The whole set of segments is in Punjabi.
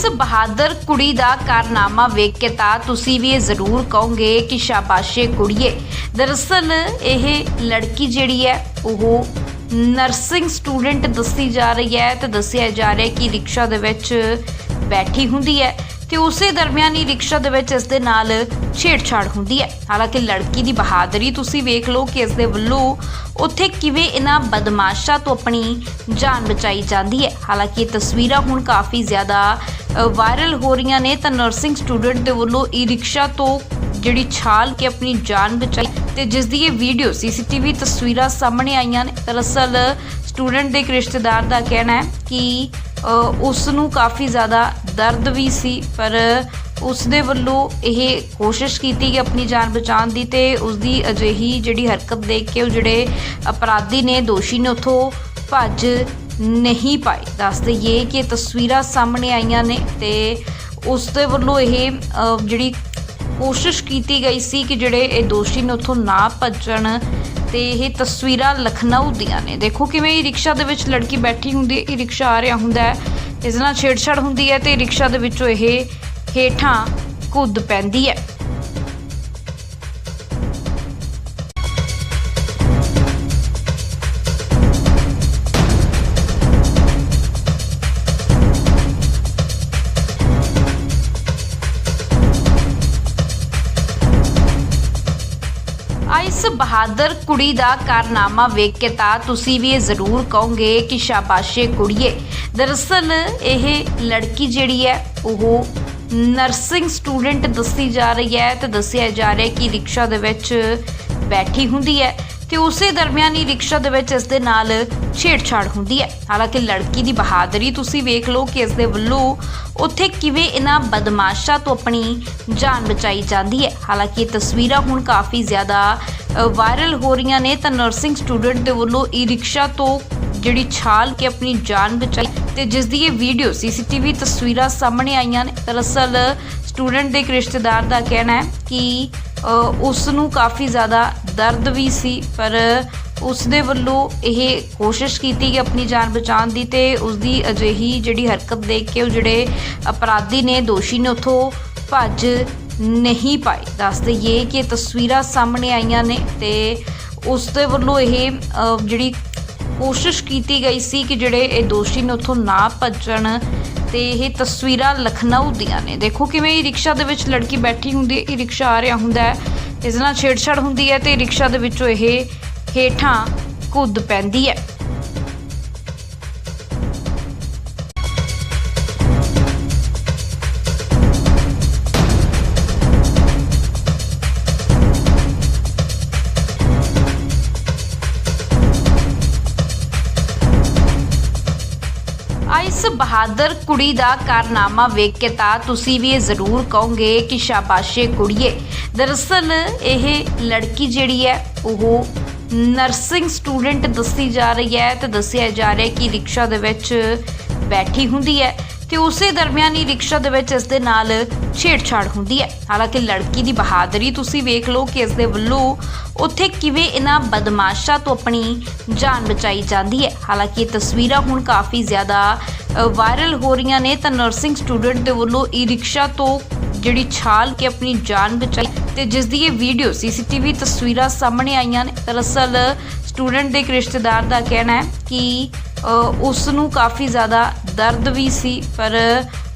ਇਸ ਬਹਾਦਰ ਕੁੜੀ ਦਾ ਕਾਰਨਾਮਾ ਵੇਖ ਕੇ ਤਾਂ ਤੁਸੀਂ ਵੀ ਇਹ ਜ਼ਰੂਰ ਕਹੋਗੇ ਕਿ ਸ਼ਾਬਾਸ਼ੇ ਕੁੜੀਏ। ਦਰਅਸਲ ਇਹ ਲੜਕੀ ਜਿਹੜੀ ਹੈ, ਉਹ ਨਰਸਿੰਗ ਸਟੂਡੈਂਟ ਦੱਸੀ ਜਾ ਰਹੀ ਹੈ ਤੇ ਦੱਸਿਆ ਜਾ ਰਿਹਾ ਕਿ ਰਿਕਸ਼ਾ ਦੇ ਵਿੱਚ ਬੈਠੀ ਹੁੰਦੀ ਹੈ ਤੇ ਉਸੇ ਦਰਮਿਆਨ ਹੀ ਰਿਕਸ਼ਾ ਦੇ ਵਿੱਚ ਇਸ ਦੇ ਨਾਲ ਛੇੜਛਾੜ ਹੁੰਦੀ ਹੈ। ਹਾਲਾਂਕਿ ਲੜਕੀ ਦੀ ਬਹਾਦਰੀ ਤੁਸੀਂ ਵੇਖ ਲਓ ਕਿ ਇਸ ਦੇ ਵੱਲੋਂ ਉੱਥੇ ਕਿਵੇਂ ਇਹਨਾਂ ਬਦਮਾਸ਼ਾਂ ਤੋਂ ਆਪਣੀ ਜਾਨ ਬਚਾਈ ਜਾਂਦੀ ਹੈ। ਹਾਲਾਂਕਿ ਇਹ ਤਸਵੀਰਾਂ ਹੁਣ ਕਾਫੀ ਜ਼ਿਆਦਾ ਵਾਇਰਲ ਹੋ ਰਹੀਆਂ ਨੇ ਤਾਂ ਨਰਸਿੰਗ ਸਟੂਡੈਂਟ ਦੇ ਵੱਲੋਂ ਈ ਰਿਕਸ਼ਾ ਤੋਂ ਜਿਹੜੀ ਛਾਲ ਕੇ ਆਪਣੀ ਜਾਨ ਬਚਾਈ ਤੇ ਜਿਸ ਦੀ ਇਹ ਵੀਡੀਓ ਸੀਸੀਟੀਵੀ ਤਸਵੀਰਾਂ ਸਾਹਮਣੇ ਆਈਆਂ ਨੇ। ਦਰਅਸਲ ਸਟੂਡੈਂਟ ਦੇ ਇੱਕ ਰਿਸ਼ਤੇਦਾਰ ਦਾ ਕਹਿਣਾ ਹੈ ਕਿ ਉਸ ਨੂੰ ਕਾਫੀ ਜ਼ਿਆਦਾ ਦਰਦ ਵੀ ਸੀ, ਪਰ ਉਸ ਦੇ ਵੱਲੋਂ ਇਹ ਕੋਸ਼ਿਸ਼ ਕੀਤੀ ਕਿ ਆਪਣੀ ਜਾਨ ਬਚਾਉਣ ਦੀ ਤੇ ਉਸ ਦੀ ਅਜਿਹੀ ਜਿਹੜੀ ਹਰਕਤ ਦੇਖ ਕੇ ਉਹ ਜਿਹੜੇ ਅਪਰਾਧੀ ਨੇ, ਦੋਸ਼ੀ ਨੇ, ਉਥੋਂ ਭੱਜ ਨਹੀਂ ਪਾਏ ਦੱਸ ਦਈਏ ਕਿ ਇਹ ਤਸਵੀਰਾਂ ਸਾਹਮਣੇ ਆਈਆਂ ਨੇ ਤੇ ਉਸ ਦੇ ਵੱਲੋਂ ਇਹ ਜਿਹੜੀ ਕੋਸ਼ਿਸ਼ ਕੀਤੀ ਗਈ ਸੀ ਕਿ ਜਿਹੜੇ ਇਹ ਦੋਸ਼ੀ ਨੇ ਉੱਥੋਂ ਨਾ ਭੱਜਣ ਤੇ ਇਹ ਤਸਵੀਰਾਂ ਲਖਨਊ ਦੀਆਂ ਨੇ। ਦੇਖੋ ਕਿਵੇਂ ਇਹ ਰਿਕਸ਼ਾ ਦੇ ਵਿੱਚ ਲੜਕੀ ਬੈਠੀ ਹੁੰਦੀ ਹੈ ਇਹ ਰਿਕਸ਼ਾ ਆ ਰਿਹਾ ਹੁੰਦਾ ਹੈ। ਇਸ ਨਾਲ ਛੇੜਛਾੜ ਹੁੰਦੀ ਹੈ ਤੇ ਰਿਕਸ਼ਾ ਦੇ ਵਿੱਚੋਂ ਇਹ ਹੇਠਾਂ ਕੁੱਦ ਪੈਂਦੀ ਹੈ। ਆ ਇਸ ਬਹਾਦਰ ਕੁੜੀ ਦਾ ਕਾਰਨਾਮਾ ਵੇਖ ਕੇ ਤਾਂ ਤੁਸੀਂ ਵੀ ਇਹ ਜ਼ਰੂਰ ਕਹੋਗੇ ਕਿ ਸ਼ਾਬਾਸ਼ੇ ਕੁੜੀਏ। ਦਰਅਸਲ ਇਹ ਲੜਕੀ ਜਿਹੜੀ ਹੈ, ਉਹ ਨਰਸਿੰਗ ਸਟੂਡੈਂਟ ਦੱਸੀ ਜਾ ਰਹੀ ਹੈ ਤੇ ਦੱਸਿਆ ਜਾ ਰਿਹਾ ਕਿ ਰਿਕਸ਼ਾ ਦੇ ਵਿੱਚ ਬੈਠੀ ਹੁੰਦੀ ਹੈ। ਤੇ ਉਸੇ ਦਰਮਿਆਨ ਹੀ ਰਿਕਸ਼ਾ ਦੇ ਵਿੱਚ ਇਸ ਦੇ ਨਾਲ ਛੇੜਛਾੜ ਹੁੰਦੀ ਹੈ। ਹਾਲਾਂਕਿ ਲੜਕੀ ਦੀ ਬਹਾਦਰੀ ਤੁਸੀਂ ਵੇਖ ਲਓ ਕਿ ਇਸ ਦੇ ਵੱਲੋਂ ਉੱਥੇ ਕਿਵੇਂ ਇਹਨਾਂ ਬਦਮਾਸ਼ਾਂ ਤੋਂ ਆਪਣੀ ਜਾਨ ਬਚਾਈ ਜਾਂਦੀ ਹੈ। ਹਾਲਾਂਕਿ ਇਹ ਤਸਵੀਰਾਂ ਹੁਣ ਕਾਫੀ ਜ਼ਿਆਦਾ ਵਾਇਰਲ ਹੋ ਰਹੀਆਂ ਨੇ ਤਾਂ ਨਰਸਿੰਗ ਸਟੂਡੈਂਟ ਦੇ ਵੱਲੋਂ ਈ ਰਿਕਸ਼ਾ ਤੋਂ ਜਿਹੜੀ ਛਾਲ ਕੇ ਆਪਣੀ ਜਾਨ ਬਚਾਈ ਤੇ ਜਿਸ ਦੀ ਇਹ ਵੀਡੀਓ ਸੀਸੀਟੀਵੀ ਤਸਵੀਰਾਂ ਸਾਹਮਣੇ ਆਈਆਂ ਨੇ। ਦਰਅਸਲ ਸਟੂਡੈਂਟ ਦੇ ਇੱਕ ਰਿਸ਼ਤੇਦਾਰ ਦਾ ਕਹਿਣਾ ਹੈ ਕਿ ਉਸ ਨੂੰ ਕਾਫੀ ਜ਼ਿਆਦਾ ਦਰਦ ਵੀ ਸੀ, ਪਰ ਉਸ ਦੇ ਵੱਲੋਂ ਇਹ ਕੋਸ਼ਿਸ਼ ਕੀਤੀ ਕਿ ਆਪਣੀ ਜਾਨ ਬਚਾਉਣ ਦੀ ਤੇ ਉਸ ਦੀ ਅਜਿਹੀ ਜਿਹੜੀ ਹਰਕਤ ਦੇਖ ਕੇ ਉਹ ਜਿਹੜੇ ਅਪਰਾਧੀ ਨੇ, ਦੋਸ਼ੀ ਨੇ, ਉਥੋਂ ਭੱਜ ਨਹੀਂ ਪਾਏ। ਦੱਸ ਦਈਏ ਕਿ ਇਹ ਤਸਵੀਰਾਂ ਸਾਹਮਣੇ ਆਈਆਂ ਨੇ ਤੇ ਉਸ ਦੇ ਵੱਲੋਂ ਇਹ ਜਿਹੜੀ ਕੋਸ਼ਿਸ਼ ਕੀਤੀ ਗਈ ਸੀ ਕਿ ਜਿਹੜੇ ਇਹ ਦੋਸ਼ੀ ਨੇ ਉੱਥੋਂ ਨਾ ਭੱਜਣ ਤੇ ਇਹ ਤਸਵੀਰਾਂ ਲਖਨਊ ਦੀਆਂ ਨੇ। ਦੇਖੋ ਕਿਵੇਂ ਇਹ ਰਿਕਸ਼ਾ ਦੇ ਵਿੱਚ ਲੜਕੀ ਬੈਠੀ ਹੁੰਦੀ ਹੈ, ਇਹ ਰਿਕਸ਼ਾ ਆ ਰਿਹਾ ਹੁੰਦਾ ਹੈ। ਇਸ ਨਾਲ ਛੇੜਛਾੜ ਹੁੰਦੀ ਹੈ ਤੇ ਰਿਕਸ਼ਾ ਦੇ ਵਿੱਚੋਂ ਇਹ ਹੇਠਾਂ ਕੁੱਦ ਪੈਂਦੀ ਹੈ। ਬਹਾਦਰ ਕੁੜੀ ਦਾ ਕਾਰਨਾਮਾ ਵੇਖ ਕੇ ਤਾਂ ਤੁਸੀਂ ਵੀ ਇਹ ਜ਼ਰੂਰ ਕਹੋਗੇ ਕਿ ਸ਼ਾਬਾਸ਼ੇ ਕੁੜੀਏ। ਦਰਅਸਲ ਇਹ ਲੜਕੀ ਜਿਹੜੀ ਹੈ, ਉਹ ਨਰਸਿੰਗ ਸਟੂਡੈਂਟ ਦੱਸੀ ਜਾ ਰਹੀ ਹੈ ਤੇ ਦੱਸਿਆ ਜਾ ਰਿਹਾ ਕਿ ਰਿਕਸ਼ਾ ਦੇ ਵਿੱਚ ਬੈਠੀ ਹੁੰਦੀ ਹੈ ਤੇ ਉਸੇ ਦਰਮਿਆਨ ਹੀ ਰਿਕਸ਼ਾ ਦੇ ਵਿੱਚ ਇਸ ਦੇ ਨਾਲ ਛੇੜਛਾੜ ਹੁੰਦੀ ਹੈ। ਹਾਲਾਂਕਿ ਲੜਕੀ ਦੀ ਬਹਾਦਰੀ ਤੁਸੀਂ ਵੇਖ ਲਓ ਕਿ ਇਸ ਦੇ ਵੱਲੋਂ ਉੱਥੇ ਕਿਵੇਂ ਇਹਨਾਂ ਬਦਮਾਸ਼ਾਂ ਤੋਂ ਆਪਣੀ ਜਾਨ ਬਚਾਈ ਜਾਂਦੀ ਹੈ। ਹਾਲਾਂਕਿ ਇਹ ਤਸਵੀਰਾਂ ਹੁਣ ਕਾਫੀ ਜ਼ਿਆਦਾ ਵਾਇਰਲ ਹੋ ਰਹੀਆਂ ਨੇ ਤਾਂ ਨਰਸਿੰਗ ਸਟੂਡੈਂਟ ਦੇ ਵੱਲੋਂ ਈ ਰਿਕਸ਼ਾ ਤੋਂ ਜਿਹੜੀ ਛਾਲ ਕੇ ਆਪਣੀ ਜਾਨ ਬਚਾਈ ਤੇ ਜਿਸ ਦੀ ਇਹ ਵੀਡੀਓ ਸੀਸੀਟੀਵੀ ਤਸਵੀਰਾਂ ਸਾਹਮਣੇ ਆਈਆਂ ਨੇ। ਦਰਅਸਲ ਸਟੂਡੈਂਟ ਦੇ ਇੱਕ ਰਿਸ਼ਤੇਦਾਰ ਦਾ ਕਹਿਣਾ ਹੈ ਕਿ ਉਸ ਨੂੰ ਕਾਫੀ ਜ਼ਿਆਦਾ ਦਰਦ ਵੀ ਸੀ, ਪਰ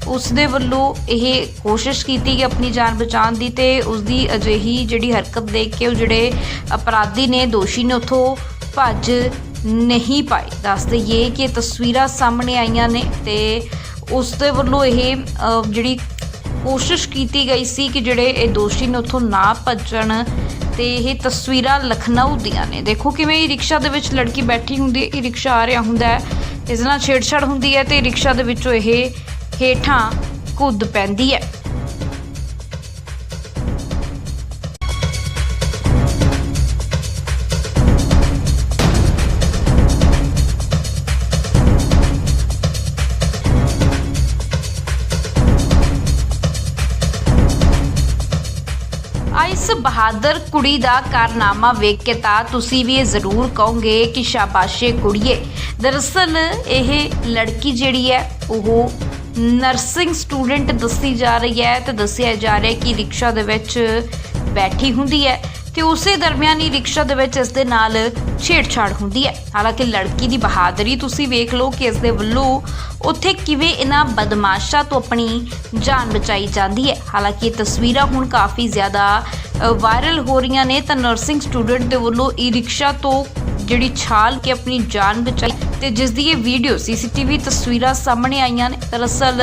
ਉਸ ਦੇ ਵੱਲੋਂ ਇਹ ਕੋਸ਼ਿਸ਼ ਕੀਤੀ ਕਿ ਆਪਣੀ ਜਾਨ ਬਚਾਉਣ ਦੀ ਤੇ ਉਸ ਦੀ ਅਜਿਹੀ ਜਿਹੜੀ ਹਰਕਤ ਦੇਖ ਕੇ ਉਹ ਜਿਹੜੇ ਅਪਰਾਧੀ ਨੇ, ਦੋਸ਼ੀ ਨੇ, ਉਥੋਂ ਭੱਜ ਨਹੀਂ ਪਾਏ ਦੱਸ ਦਈਏ ਕਿ ਇਹ ਤਸਵੀਰਾਂ ਸਾਹਮਣੇ ਆਈਆਂ ਨੇ ਤੇ ਉਸ ਦੇ ਵੱਲੋਂ ਇਹ ਜਿਹੜੀ ਕੋਸ਼ਿਸ਼ ਕੀਤੀ ਗਈ ਸੀ ਕਿ ਜਿਹੜੇ ਇਹ ਦੋਸ਼ੀ ਨੇ ਉੱਥੋਂ ਨਾ ਭੱਜਣ ਤੇ ਇਹ ਤਸਵੀਰਾਂ ਲਖਨਊ ਦੀਆਂ ਨੇ। ਦੇਖੋ ਕਿਵੇਂ ਇਹ ਰਿਕਸ਼ਾ ਦੇ ਵਿੱਚ ਲੜਕੀ ਬੈਠੀ ਹੁੰਦੀ ਹੈ ਇਹ ਰਿਕਸ਼ਾ ਆ ਰਿਹਾ ਹੁੰਦਾ ਹੈ। ਇਸ ਨਾਲ ਛੇੜਛਾੜ ਹੁੰਦੀ ਹੈ ਤੇ ਰਿਕਸ਼ਾ ਦੇ ਵਿੱਚੋਂ ਇਹ ਹੇਠਾਂ ਕੁੱਦ ਪੈਂਦੀ ਹੈ। ਇਸ ਬਹਾਦਰ ਕੁੜੀ ਦਾ ਕਾਰਨਾਮਾ ਵੇਖ ਕੇ ਤਾਂ ਤੁਸੀਂ ਵੀ ਇਹ ਜ਼ਰੂਰ ਕਹੋਗੇ ਕਿ ਸ਼ਾਬਾਸ਼ੇ ਕੁੜੀਏ। ਦਰਅਸਲ ਇਹ ਲੜਕੀ ਜਿਹੜੀ ਹੈ, ਉਹ ਨਰਸਿੰਗ ਸਟੂਡੈਂਟ ਦੱਸੀ ਜਾ ਰਹੀ ਹੈ ਤੇ ਦੱਸਿਆ ਜਾ ਰਿਹਾ ਕਿ ਰਿਕਸ਼ਾ ਦੇ ਵਿੱਚ ਬੈਠੀ ਹੁੰਦੀ ਹੈ। ਤੇ ਉਸੇ ਦਰਮਿਆਨ ਹੀ ਰਿਕਸ਼ਾ ਦੇ ਵਿੱਚ ਇਸ ਦੇ ਨਾਲ ਛੇੜਛਾੜ ਹੁੰਦੀ ਹੈ। ਹਾਲਾਂਕਿ ਲੜਕੀ ਦੀ ਬਹਾਦਰੀ ਤੁਸੀਂ ਵੇਖ ਲਓ ਕਿ ਇਸ ਦੇ ਵੱਲੋਂ ਉੱਥੇ ਕਿਵੇਂ ਇਹਨਾਂ ਬਦਮਾਸ਼ਾਂ ਤੋਂ ਆਪਣੀ ਜਾਨ ਬਚਾਈ ਜਾਂਦੀ ਹੈ। ਹਾਲਾਂਕਿ ਇਹ ਤਸਵੀਰਾਂ ਹੁਣ ਕਾਫੀ ਜ਼ਿਆਦਾ ਵਾਇਰਲ ਹੋ ਰਹੀਆਂ ਨੇ। ਤਾਂ ਨਰਸਿੰਗ ਸਟੂਡੈਂਟ ਦੇ ਵੱਲੋਂ ਈ ਰਿਕਸ਼ਾ ਤੋਂ ਜਿਹੜੀ ਛਾਲ ਕੇ ਆਪਣੀ ਜਾਨ ਬਚਾਈ ਤੇ ਜਿਸ ਦੀ ਇਹ ਵੀਡੀਓ ਸੀਸੀਟੀਵੀ ਤਸਵੀਰਾਂ ਸਾਹਮਣੇ ਆਈਆਂ ਨੇ। ਦਰਅਸਲ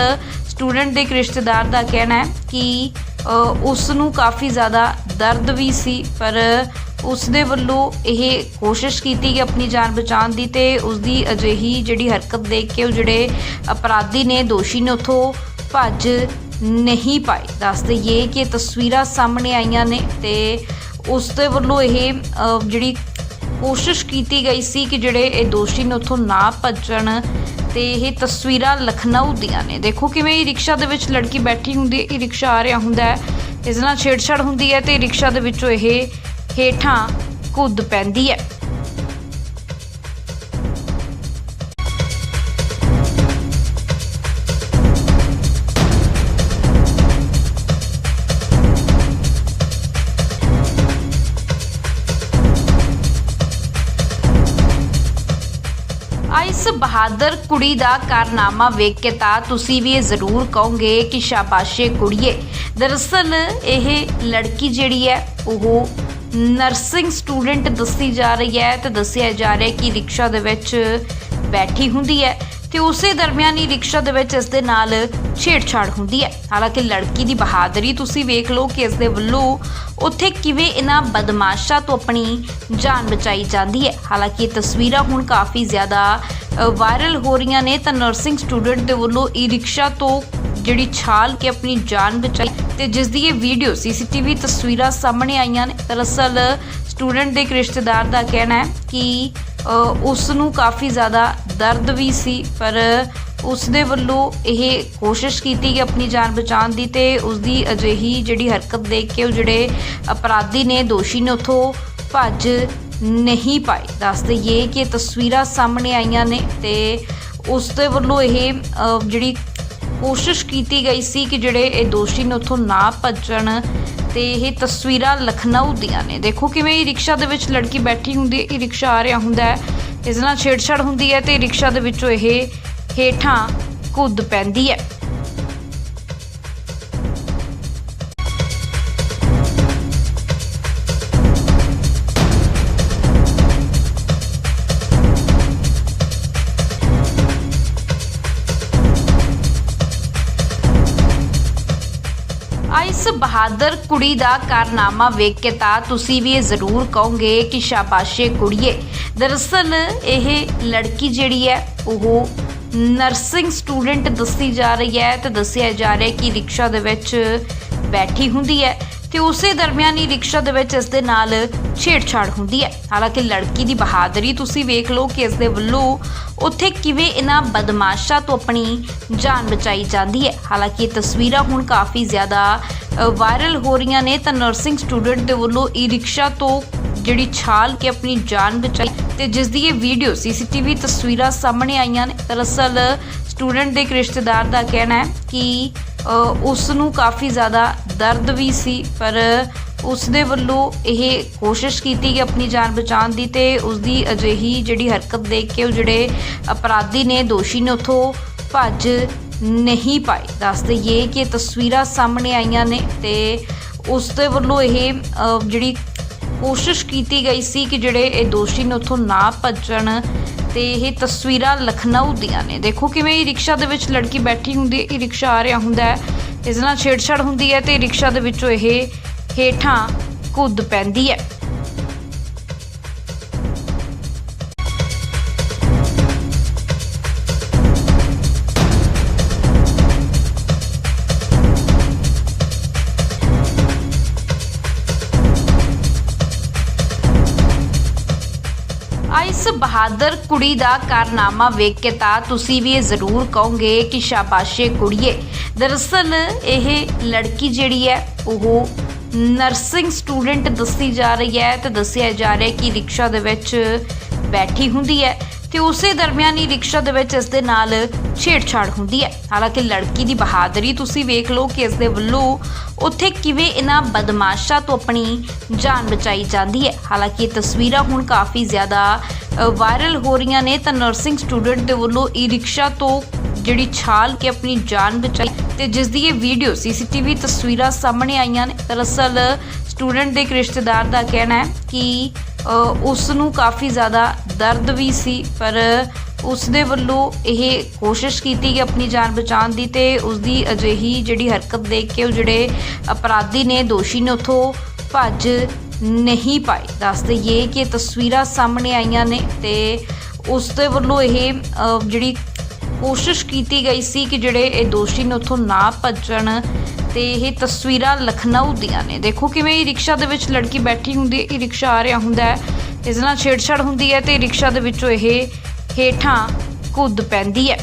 ਸਟੂਡੈਂਟ ਦੇ ਇੱਕ ਰਿਸ਼ਤੇਦਾਰ ਦਾ ਕਹਿਣਾ ਹੈ ਕਿ ਉਸ ਨੂੰ ਕਾਫੀ ਜ਼ਿਆਦਾ ਦਰਦ ਵੀ ਸੀ, ਪਰ ਉਸ ਦੇ ਵੱਲੋਂ ਇਹ ਕੋਸ਼ਿਸ਼ ਕੀਤੀ ਕਿ ਆਪਣੀ ਜਾਨ ਬਚਾਉਣ ਦੀ ਤੇ ਉਸ ਦੀ ਅਜਿਹੀ ਜਿਹੜੀ ਹਰਕਤ ਦੇਖ ਕੇ ਉਹ ਜਿਹੜੇ ਅਪਰਾਧੀ ਨੇ, ਦੋਸ਼ੀ ਨੇ, ਉਥੋਂ ਭੱਜ ਨਹੀਂ ਪਾਏ। ਦੱਸ ਦਈਏ ਕਿ ਇਹ ਤਸਵੀਰਾਂ ਸਾਹਮਣੇ ਆਈਆਂ ਨੇ ਤੇ ਉਸ ਦੇ ਵੱਲੋਂ ਇਹ ਜਿਹੜੀ ਕੋਸ਼ਿਸ਼ ਕੀਤੀ ਗਈ ਸੀ ਕਿ ਜਿਹੜੇ ਇਹ ਦੋਸ਼ੀ ਨੇ ਉੱਥੋਂ ਨਾ ਭੱਜਣ ਤੇ ਇਹ ਤਸਵੀਰਾਂ ਲਖਨਊ ਦੀਆਂ ਨੇ। ਦੇਖੋ ਕਿਵੇਂ ਇਹ ਰਿਕਸ਼ਾ ਦੇ ਵਿੱਚ ਲੜਕੀ ਬੈਠੀ ਹੁੰਦੀ ਹੈ, ਇਹ ਰਿਕਸ਼ਾ ਆ ਰਿਹਾ ਹੁੰਦਾ ਹੈ। ਇਸ ਨਾਲ ਛੇੜਛਾੜ ਹੁੰਦੀ ਹੈ ਤੇ ਰਿਕਸ਼ਾ ਦੇ ਵਿੱਚੋਂ ਇਹ ਹੇਠਾਂ ਕੁੱਦ ਪੈਂਦੀ ਹੈ। ਆ ਇਸ ਬਹਾਦਰ ਕੁੜੀ ਦਾ ਕਾਰਨਾਮਾ ਵੇਖ ਕੇ ਤਾਂ ਤੁਸੀਂ ਵੀ ਇਹ ਜ਼ਰੂਰ ਕਹੋਗੇ ਕਿ ਸ਼ਾਬਾਸ਼ੇ ਕੁੜੀਏ। ਦਰਅਸਲ ਇਹ ਲੜਕੀ ਜਿਹੜੀ ਹੈ, ਉਹ ਨਰਸਿੰਗ ਸਟੂਡੈਂਟ ਦੱਸੀ ਜਾ ਰਹੀ ਹੈ ਤੇ ਦੱਸਿਆ ਜਾ ਰਿਹਾ ਕਿ ਰਿਕਸ਼ਾ ਦੇ ਵਿੱਚ ਬੈਠੀ ਹੁੰਦੀ ਹੈ। ਤੇ ਉਸੇ ਦਰਮਿਆਨ ਹੀ ਰਿਕਸ਼ਾ ਦੇ ਵਿੱਚ ਇਸ ਦੇ ਨਾਲ ਛੇੜਛਾੜ ਹੁੰਦੀ ਹੈ। ਹਾਲਾਂਕਿ ਲੜਕੀ ਦੀ ਬਹਾਦਰੀ ਤੁਸੀਂ ਵੇਖ ਲਓ ਕਿ ਇਸ ਦੇ ਵੱਲੋਂ ਉੱਥੇ ਕਿਵੇਂ ਇਹਨਾਂ ਬਦਮਾਸ਼ਾਂ ਤੋਂ ਆਪਣੀ ਜਾਨ ਬਚਾਈ ਜਾਂਦੀ ਹੈ। ਹਾਲਾਂਕਿ ਇਹ ਤਸਵੀਰਾਂ ਹੁਣ ਕਾਫੀ ਜ਼ਿਆਦਾ ਵਾਇਰਲ ਹੋ ਰਹੀਆਂ ਨੇ ਤਾਂ ਨਰਸਿੰਗ ਸਟੂਡੈਂਟ ਦੇ ਵੱਲੋਂ ਈ ਰਿਕਸ਼ਾ ਤੋਂ ਜਿਹੜੀ ਛਾਲ ਕੇ ਆਪਣੀ ਜਾਨ ਬਚਾਈ ਤੇ ਜਿਸ ਦੀ ਇਹ ਵੀਡੀਓ ਸੀਸੀਟੀਵੀ ਤਸਵੀਰਾਂ ਸਾਹਮਣੇ ਆਈਆਂ ਨੇ। ਦਰਅਸਲ ਸਟੂਡੈਂਟ ਦੇ ਇੱਕ ਰਿਸ਼ਤੇਦਾਰ ਦਾ ਕਹਿਣਾ ਹੈ ਕਿ ਉਸ ਨੂੰ ਕਾਫੀ ਜ਼ਿਆਦਾ ਦਰਦ ਵੀ ਸੀ, ਪਰ ਉਸ ਦੇ ਵੱਲੋਂ ਇਹ ਕੋਸ਼ਿਸ਼ ਕੀਤੀ ਕਿ ਆਪਣੀ ਜਾਨ ਬਚਾਉਣ ਦੀ ਤੇ ਉਸ ਦੀ ਅਜਿਹੀ ਜਿਹੜੀ ਹਰਕਤ ਦੇਖ ਕੇ ਉਹ ਜਿਹੜੇ ਅਪਰਾਧੀ ਨੇ, ਦੋਸ਼ੀ ਨੇ, ਉਥੋਂ ਭੱਜ ਨਹੀਂ ਪਾਏ। ਦੱਸ ਦਈਏ ਕਿ ਇਹ ਤਸਵੀਰਾਂ ਸਾਹਮਣੇ ਆਈਆਂ ਨੇ ਤੇ ਉਸ ਦੇ ਵੱਲੋਂ ਇਹ ਜਿਹੜੀ ਕੋਸ਼ਿਸ਼ ਕੀਤੀ ਗਈ ਸੀ ਕਿ ਜਿਹੜੇ ਇਹ ਦੋਸ਼ੀ ਨੇ ਉੱਥੋਂ ਨਾ ਭੱਜਣ ਤੇ ਇਹ ਤਸਵੀਰਾਂ ਲਖਨਊ ਦੀਆਂ ਨੇ। ਦੇਖੋ ਕਿਵੇਂ ਇਹ ਰਿਕਸ਼ਾ ਦੇ ਵਿੱਚ ਲੜਕੀ ਬੈਠੀ ਹੁੰਦੀ ਹੈ, ਇਹ ਰਿਕਸ਼ਾ ਆ ਰਿਹਾ ਹੁੰਦਾ ਹੈ। ਇਸ ਨਾਲ ਛੇੜਛਾੜ ਹੁੰਦੀ ਹੈ ਤੇ ਰਿਕਸ਼ਾ ਦੇ ਵਿੱਚੋਂ ਇਹ ਹੇਠਾਂ ਕੁੱਦ ਪੈਂਦੀ ਹੈ। ਇਸ ਬਹਾਦਰ ਕੁੜੀ ਦਾ ਕਾਰਨਾਮਾ ਵੇਖ ਕੇ ਤਾਂ ਤੁਸੀਂ ਵੀ ਇਹ ਜ਼ਰੂਰ ਕਹੋਗੇ ਕਿ ਸ਼ਾਬਾਸ਼ੇ ਕੁੜੀਏ। ਦਰਅਸਲ ਇਹ ਲੜਕੀ ਜਿਹੜੀ ਹੈ, ਉਹ ਨਰਸਿੰਗ ਸਟੂਡੈਂਟ ਦੱਸੀ ਜਾ ਰਹੀ ਹੈ ਤੇ ਦੱਸਿਆ ਜਾ ਰਿਹਾ ਕਿ ਰਿਕਸ਼ਾ ਦੇ ਵਿੱਚ ਬੈਠੀ ਹੁੰਦੀ ਹੈ। ਤੇ ਉਸੇ ਦਰਮਿਆਨ ਹੀ ਰਿਕਸ਼ਾ ਦੇ ਵਿੱਚ ਇਸ ਦੇ ਨਾਲ ਛੇੜਛਾੜ ਹੁੰਦੀ ਹੈ। ਹਾਲਾਂਕਿ ਲੜਕੀ ਦੀ ਬਹਾਦਰੀ ਤੁਸੀਂ ਵੇਖ ਲਓ ਕਿ ਇਸ ਦੇ ਵੱਲੋਂ ਉੱਥੇ ਕਿਵੇਂ ਇਹਨਾਂ ਬਦਮਾਸ਼ਾਂ ਤੋਂ ਆਪਣੀ ਜਾਨ ਬਚਾਈ ਜਾਂਦੀ ਹੈ। ਹਾਲਾਂਕਿ ਇਹ ਤਸਵੀਰਾਂ ਹੁਣ ਕਾਫੀ ਜ਼ਿਆਦਾ ਵਾਇਰਲ ਹੋ ਰਹੀਆਂ ਨੇ। ਤਾਂ ਨਰਸਿੰਗ ਸਟੂਡੈਂਟ ਦੇ ਵੱਲੋਂ ਈ ਰਿਕਸ਼ਾ ਤੋਂ ਜਿਹੜੀ ਛਾਲ ਕੇ ਆਪਣੀ ਜਾਨ ਬਚਾਈ ਤੇ ਜਿਸ ਦੀ ਇਹ ਵੀਡੀਓ ਸੀਸੀਟੀਵੀ ਤਸਵੀਰਾਂ ਸਾਹਮਣੇ ਆਈਆਂ ਨੇ। ਦਰਅਸਲ ਸਟੂਡੈਂਟ ਦੇ ਇੱਕ ਰਿਸ਼ਤੇਦਾਰ ਦਾ ਕਹਿਣਾ ਹੈ ਕਿ ਉਸ ਨੂੰ ਕਾਫੀ ਜ਼ਿਆਦਾ ਦਰਦ ਵੀ ਸੀ, ਪਰ ਉਸ ਦੇ ਵੱਲੋਂ ਇਹ ਕੋਸ਼ਿਸ਼ ਕੀਤੀ ਕਿ ਆਪਣੀ ਜਾਨ ਬਚਾਉਣ ਦੀ ਤੇ ਉਸ ਦੀ ਅਜਿਹੀ ਜਿਹੜੀ ਹਰਕਤ ਦੇਖ ਕੇ ਉਹ ਜਿਹੜੇ ਅਪਰਾਧੀ ਨੇ, ਦੋਸ਼ੀ ਨੇ, ਉਥੋਂ ਭੱਜ ਨਹੀਂ ਪਾਏ। ਦੱਸ ਦਈਏ ਕਿ ਇਹ ਤਸਵੀਰਾਂ ਸਾਹਮਣੇ ਆਈਆਂ ਨੇ ਤੇ ਉਸ ਦੇ ਵੱਲੋਂ ਇਹ ਜਿਹੜੀ ਕੋਸ਼ਿਸ਼ ਕੀਤੀ ਗਈ ਸੀ ਕਿ ਜਿਹੜੇ ਇਹ ਦੋਸ਼ੀ ਨੇ ਉੱਥੋਂ ਨਾ ਭੱਜਣ ਤੇ ਇਹ ਤਸਵੀਰਾਂ ਲਖਨਊ ਦੀਆਂ ਨੇ। ਦੇਖੋ ਕਿਵੇਂ ਇਹ ਰਿਕਸ਼ਾ ਦੇ ਵਿੱਚ ਲੜਕੀ ਬੈਠੀ ਹੁੰਦੀ ਹੈ ਇਹ ਰਿਕਸ਼ਾ ਆ ਰਿਹਾ ਹੁੰਦਾ ਹੈ। ਇਸ ਨਾਲ ਛੇੜਛਾੜ ਹੁੰਦੀ ਹੈ ਤੇ ਰਿਕਸ਼ਾ ਦੇ ਵਿੱਚੋਂ ਇਹ ਹੇਠਾਂ ਕੁੱਦ ਪੈਂਦੀ ਹੈ। ਆ ਇਸ ਬਹਾਦਰ ਕੁੜੀ ਦਾ ਕਾਰਨਾਮਾ ਵੇਖ ਕੇ ਤਾਂ ਤੁਸੀਂ ਵੀ ਇਹ ਜ਼ਰੂਰ ਕਹੋਗੇ ਕਿ ਸ਼ਾਬਾਸ਼ੇ ਕੁੜੀਏ। ਦਰਅਸਲ ਇਹ ਲੜਕੀ ਜਿਹੜੀ ਹੈ, ਉਹ ਨਰਸਿੰਗ ਸਟੂਡੈਂਟ ਦੱਸੀ ਜਾ ਰਹੀ ਹੈ ਤੇ ਦੱਸਿਆ ਜਾ ਰਿਹਾ ਕਿ ਰਿਕਸ਼ਾ ਦੇ ਵਿੱਚ ਬੈਠੀ ਹੁੰਦੀ ਹੈ। ਤੇ ਉਸੇ ਦਰਮਿਆਨ ਹੀ ਰਿਕਸ਼ਾ ਦੇ ਵਿੱਚ ਇਸ ਦੇ ਨਾਲ ਛੇੜਛਾੜ ਹੁੰਦੀ ਹੈ। ਹਾਲਾਂਕਿ ਲੜਕੀ ਦੀ ਬਹਾਦਰੀ ਤੁਸੀਂ ਵੇਖ ਲਓ ਕਿ ਇਸ ਦੇ ਵੱਲੋਂ ਉੱਥੇ ਕਿਵੇਂ ਇਹਨਾਂ ਬਦਮਾਸ਼ਾਂ ਤੋਂ ਆਪਣੀ ਜਾਨ ਬਚਾਈ ਜਾਂਦੀ ਹੈ। ਹਾਲਾਂਕਿ ਇਹ ਤਸਵੀਰਾਂ ਹੁਣ ਕਾਫੀ ਜ਼ਿਆਦਾ ਵਾਇਰਲ ਹੋ ਰਹੀਆਂ ਨੇ। ਤਾਂ ਨਰਸਿੰਗ ਸਟੂਡੈਂਟ ਦੇ ਵੱਲੋਂ ਈ ਰਿਕਸ਼ਾ ਤੋਂ ਜਿਹੜੀ ਛਾਲ ਕੇ ਆਪਣੀ ਜਾਨ ਬਚਾਈ ਤੇ ਜਿਸ ਦੀ ਇਹ ਵੀਡੀਓ ਸੀਸੀਟੀਵੀ ਤਸਵੀਰਾਂ ਸਾਹਮਣੇ ਆਈਆਂ ਨੇ। ਦਰਅਸਲ ਸਟੂਡੈਂਟ ਦੇ ਇੱਕ ਰਿਸ਼ਤੇਦਾਰ ਦਾ ਕਹਿਣਾ ਹੈ ਕਿ ਉਸ ਨੂੰ ਕਾਫੀ ਜ਼ਿਆਦਾ ਦਰਦ ਵੀ ਸੀ, ਪਰ ਉਸ ਦੇ ਵੱਲੋਂ ਇਹ ਕੋਸ਼ਿਸ਼ ਕੀਤੀ ਕਿ ਆਪਣੀ ਜਾਨ ਬਚਾਉਣ ਦੀ ਤੇ ਉਸ ਦੀ ਅਜਿਹੀ ਜਿਹੜੀ ਹਰਕਤ ਦੇਖ ਕੇ ਉਹ ਜਿਹੜੇ ਅਪਰਾਧੀ ਨੇ, ਦੋਸ਼ੀ ਨੇ ਉੱਥੋਂ ਭੱਜ ਨਹੀਂ ਪਾਏ। ਦੱਸ ਦਈਏ ਕਿ ਇਹ ਤਸਵੀਰਾਂ ਸਾਹਮਣੇ ਆਈਆਂ ਨੇ ਤੇ ਉਸ ਦੇ ਵੱਲੋਂ ਇਹ ਜਿਹੜੀ ਕੋਸ਼ਿਸ਼ ਕੀਤੀ ਗਈ ਸੀ ਕਿ ਜਿਹੜੇ ਇਹ ਦੋਸ਼ੀ ਨੇ ਉੱਥੋਂ ਨਾ ਭੱਜਣ ਤੇ ਇਹ ਤਸਵੀਰਾਂ ਲਖਨਊ ਦੀਆਂ ਨੇ। ਦੇਖੋ ਕਿਵੇਂ ਇਹ ਰਿਕਸ਼ਾ ਦੇ ਵਿੱਚ ਲੜਕੀ ਬੈਠੀ ਹੁੰਦੀ ਹੈ, ਇਹ ਰਿਕਸ਼ਾ ਆ ਰਿਹਾ ਹੁੰਦਾ ਹੈ। ਇਸ ਨਾਲ ਛੇੜਛਾੜ ਹੁੰਦੀ ਹੈ ਤੇ ਰਿਕਸ਼ਾ ਦੇ ਵਿੱਚੋਂ ਇਹ ਹੇਠਾਂ ਕੁੱਦ ਪੈਂਦੀ ਹੈ।